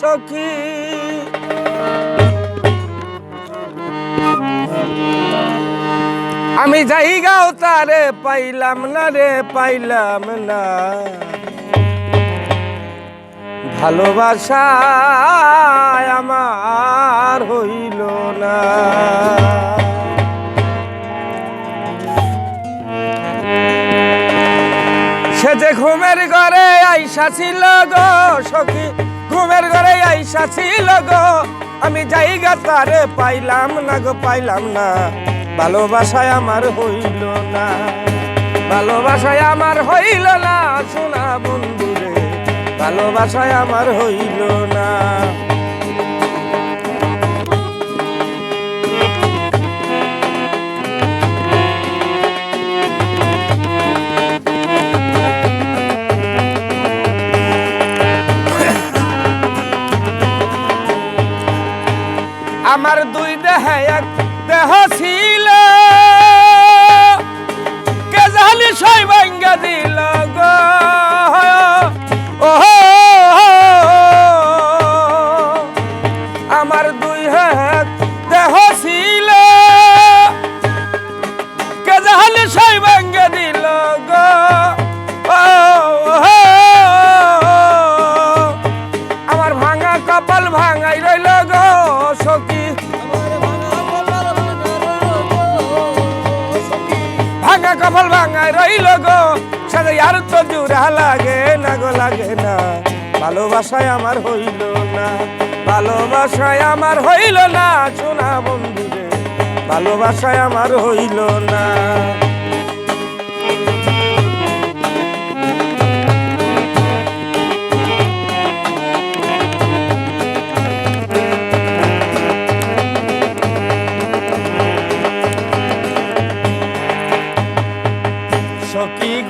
সখী। আমি যাই গাও তারে পাইলাম না রে, পাইলাম না। ভালোবাসা আমার হইল না। সে যে ঘুমের ঘরে আইসা ছিল গো সখী আইসা ছিল গো, আমি জায়গা তারে পাইলাম না গো, পাইলাম না। ভালোবাসায় আমার হইল না, ভালোবাসায় আমার হইল না, শোনা বন্ধুরে, ভালোবাসায় আমার হইল না। আমার দুই দেহে এক দেহ ছিল। কে জানি সই ভাঙ্গা দিল গো। আমার দুই হাত দেহ ছিল। কে জানি সই ভাঙ্গা দিল গো। আমার ভাঙা কপাল ভাঙাই রইল। কপাল ভাঙায় রইল গো। সাথে আর তো জুড়া লাগে না গো, লাগে না। ভালোবাসায় আমার হইল না, ভালোবাসায় আমার হইল না শোনা বন্ধুরে। ভালোবাসায় আমার হইল না।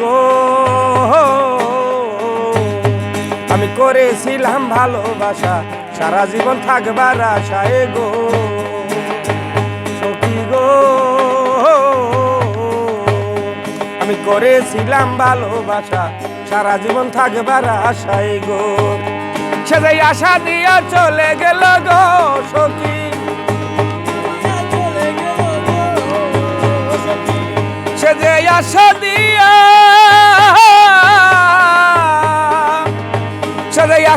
গো আমি করেছিলাম ভালোবাসা, সারা জীবন থাকবার আশায় গো। সখী গো। আমি করেছিলাম ভালোবাসা, সারা জীবন থাকবার আশায় গো। সেটাই আশা দিয়া চলে গেল গো, সখী। সে যে আশা দিয়া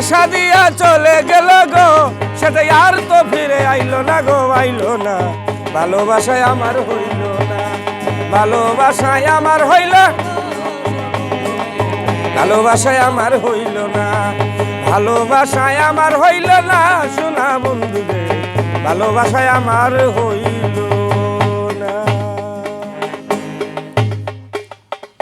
আশা দিয়া চলে গেল গো। সেটাই আর তো ফিরে আইলো না গো, আইলো না। ভালোবাসায় আমার হইল না। ভালোবাসায় আমার হইল ভালোবাসায় আমার হইল না। ভালোবাসায় আমার হইল না। শোনা বন্ধুরে ভালোবাসায় আমার হইল